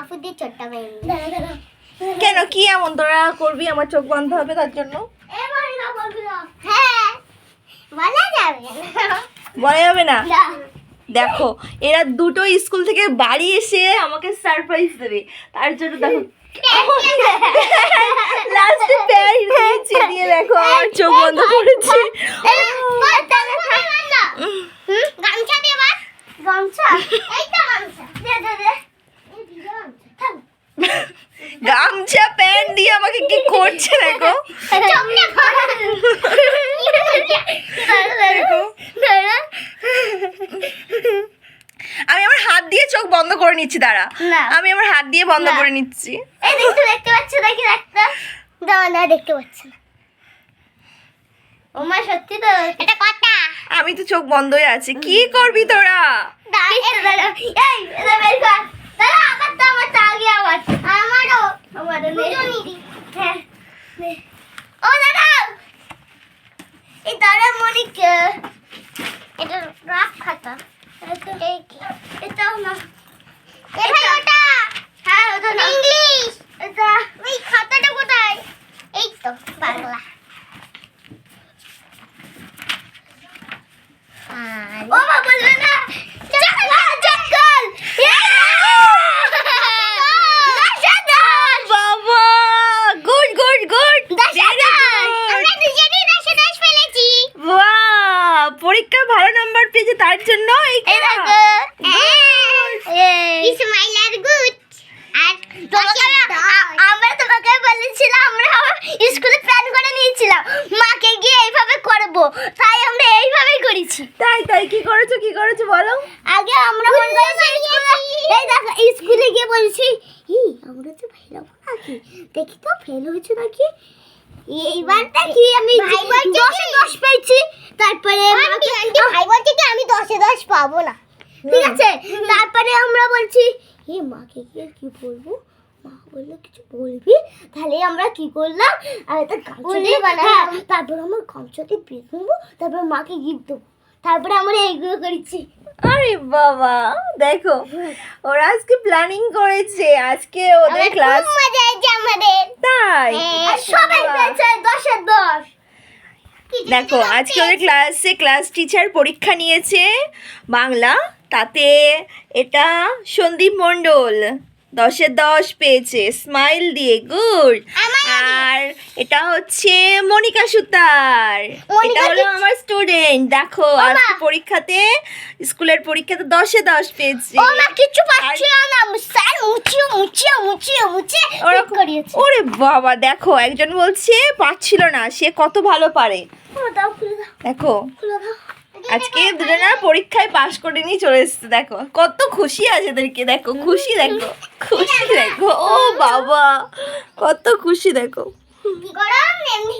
কাপড় দিয়ে চোটটা মেরে কেন কি এমন? তোরা করবি? আমার চোখ বন্ধ হবে তার জন্য? এবার না বলবি হ্যাঁ বলা যাবে না। বলা যাবে না? না। দেখো এরা দুটো স্কুল থেকে বাড়ি এসে আমাকে সারপ্রাইজ দেবে। তার জন্য দেখো লাস্টে প্যার দিয়ে দেখো আমার চোখ বন্ধ করেছে গামছা দে এবার গামছা? এই তো গামছা। দে দে দে। গামছা প্যান্ট দিয়ে আমাকে কি করছে দেখো। আমি আমার হাত দিয়ে চোখ বন্ধ করে নিচ্ছি দাঁড়া। আমি আমার হাত দিয়ে বন্ধ করে নিচ্ছি। এই দেখতে দেখতে পাচ্ছ দেখি একটা। না দেখতে পাচ্ছ। না ওমা সত্যি তো। এটা কথা। আমি তো চোখ বন্ধই আছে। কি করবি তোরা? দাঁড়া এই এটা বের কর। দাঁড়া আমার তো আমার তো আগে আমার আমারও আমারও নে হ্যাঁ নে। ও দাদা এই দাদা মনিক এটা রাখ খাতা এই কি? এটাও না। এটা ওটা হ্যাঁ ওটা না। ইংলিশ এটা। ওই খাতাটা কোথায়? এই তো বাংলা। ও মা বলবে না চকল চকল বাবা গুড গুড গুড আমরা দুজনেই দশে দশ ফেলেছি বাহ পরীক্ষা ভালো নাম্বার পেয়েছে তার জন্য এই আমরা তোমাকে বলেছিলাম আমরা স্কুলে প্ল্যান করে নিয়েছিলাম। মাকে গিয়ে এইভাবে করব। তাই আমরা এইভাবেই করেছি। তাই তাই কি করেছ কি করেছ বলো? আগে আমরা মনে করেছি এই দেখো স্কুলে গিয়ে বলছি ই আমরা তো ফেল হব নাকি? দেখি তো ফেল হয়েছে নাকি? আমি দশে দশ পেয়েছি। তারপরে ভাই বলছে কি আমি দশে দশ পাবো না। ঠিক আছে তারপরে আমরা বলছি এ মাকে গিয়ে কি বলব? মা বলল কিছু বলবি? তাহলে আমরা কি করলাম? গামছা দিয়ে হ্যাঁ। তারপর আমার গামছা বেঁধে নেব তারপর মাকে গিফট দেবো। তারপরে আমরা এইগুলো করেছি। আরে বাবা দেখো ওরা আজকে প্ল্যানিং করেছে আজকে ওদের ক্লাস মজা হয়েছে আমাদের। তাই? সবাই বাহ। পেয়েছে দশের দশ। দেখো আজকে ওদের ক্লাসে ক্লাস টিচার পরীক্ষা নিয়েছে বাংলা তাতে এটা সন্দীপ মণ্ডল দশের দশ পেয়েছে স্মাইল দিয়ে গুড আর এটা হচ্ছে মনিকা সুতার। এটা হলো আমার স্টুডেন্ট দেখো আজকে পরীক্ষাতে স্কুলের পরীক্ষাতে দশে দশ পেয়েছে। ও মা কিছু পাচ্ছিল না স্যার মুচিয়ে মুচিয়ে মুচিয়ে মুচিয়ে ওরকম করিয়েছে। ওরে বাবা দেখো একজন বলছে পাচ্ছিল না সে কত ভালো পারে। দেখো আজকে দুজনা পরীক্ষায় পাশ করে নিয়ে চলে এসছে দেখো। কত খুশি আছে এদেরকে দেখো খুশি দেখো খুশি দেখো। ও বাবা কত খুশি দেখো। এমনি